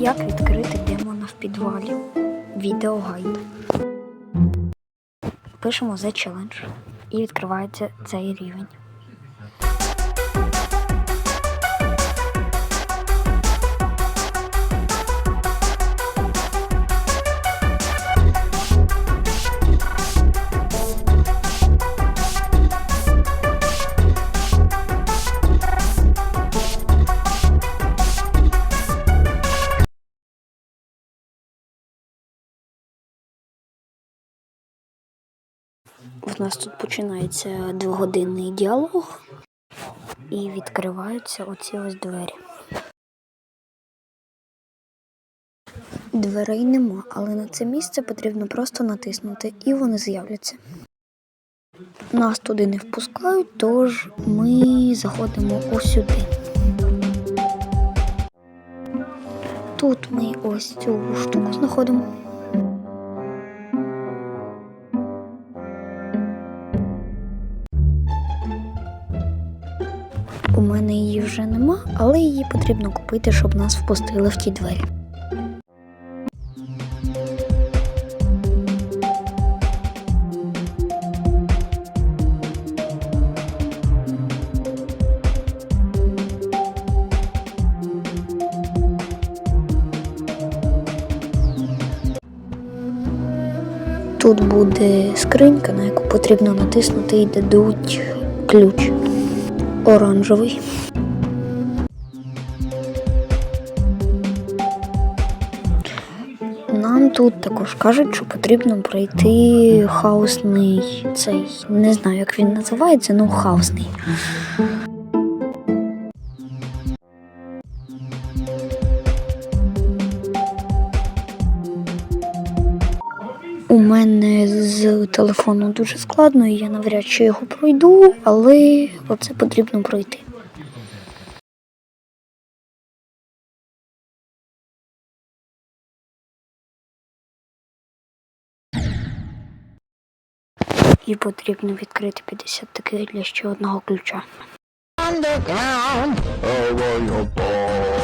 Як відкрити демона в підвалі? Відеогайд. Пишемо The Challenge і відкривається цей рівень. В нас тут починається двогодинний діалог і відкриваються оці ось двері. Дверей нема, але на це місце потрібно просто натиснути і вони з'являться. Нас туди не впускають, тож ми заходимо ось сюди. Тут ми ось цю штуку знаходимо. У мене її вже нема, але її потрібно купити, щоб нас впустили в ті двері. Тут буде скринька, на яку потрібно натиснути і дадуть ключ оранжевий. Нам тут також кажуть, що потрібно пройти хаосний цей. Не знаю, як він називається, ну хаосний. У мене з телефону дуже складно, і я навряд чи його пройду, але оце потрібно пройти. І потрібно відкрити 50 таких для ще одного ключа. underground. Oh.